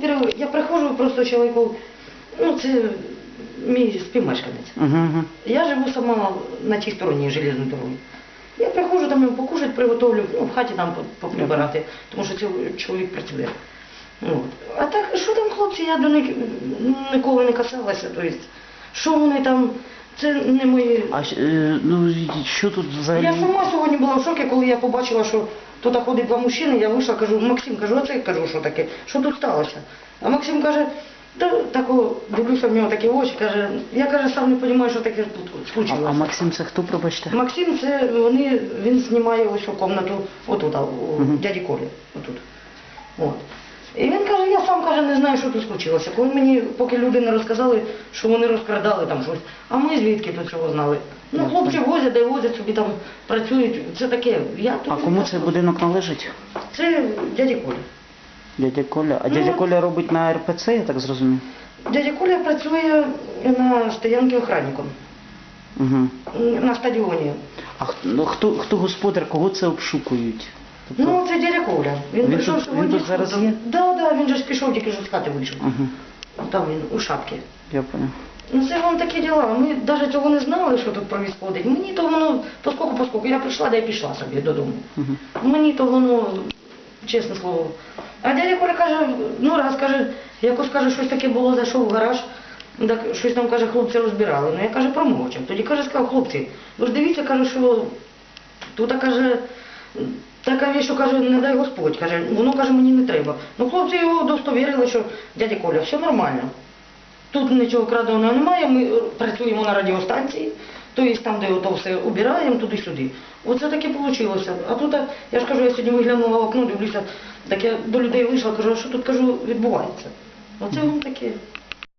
во-первых, я приходжу просто чоловіку, ну це мій співмешканець. Угу, угу. Я живу сама на тій стороні железної дороги. Я приходжу там йому покушати, приготовлю, ну, в хаті там по- поприбирати, тому що цей чоловік працює. От. А так, що там хлопці, я до них ніколи не касалася. Тобто, що вони там, це не мої. А е, ну, що тут взагалі? Я сама сьогодні була в шокі, коли я побачила, що тут ходить два мужчини, я вийшла, кажу, Максим, кажу, оце я кажу, що таке, що тут сталося? А Максим каже, та тако, дивлюся в нього такі очі, каже, я каже, сам не розумію, що таке тут А, случилося. а Максим це хто, пробачте? Максим, це вони, він знімає ось у комнату отут, а, у дяді Колі. Отут. От. І він каже, я сам каже, не знаю, що тут случилося. Коли мені, поки люди не розказали, що вони розкрадали там щось, а ми звідки тут цього знали? Ну, хлопці возять, де возять собі там працюють. Це таке. Я тут А кому цей будинок належить? Це дядя Коля. Дядя Коля. А Ну, дядя от- Коля робить на РПЦ, я так зрозумів? Дядя Коля працює на стоянці охранником Угу. на стадіоні. А х- ну, хто, хто господар, кого це обшукують? Тобто- Ну, це дядя Коля. Він, Він прийшов тут- сьогодні. він тут зараз з є? Да, да, він же ж пішов, тільки що з хати вийшов. Угу. Там він у шапці. Я понял. Ну це вам такі діла. Ми навіть цього не знали, що тут происходить. Мені то воно поскоку поскоку. Я прийшла, да і пішла собі додому. Угу. Мені то воно, чесне слово. А дядя Коля каже, ну раз каже, якось каже, щось таке було, зайшов в гараж. Так щось там каже, хлопці розбирали. Ну я каже, промовчав. Тоді каже, сказав, хлопці, ви ж дивіться, каже, що тут каже, така що каже, не дай Господь, каже, воно каже, мені не треба. Ну хлопці його достовірили, що дядя Коля, все нормально. Тут нічого краденого немає, ми працюємо на радіостанції, тобто там, де ото все убираємо, туди-сюди. Оце таке вийшло. А тут, я ж кажу, я сьогодні виглянула в окно, дивлюся, так я до людей вийшла, кажу, а що тут кажу, відбувається. Оце вам таке.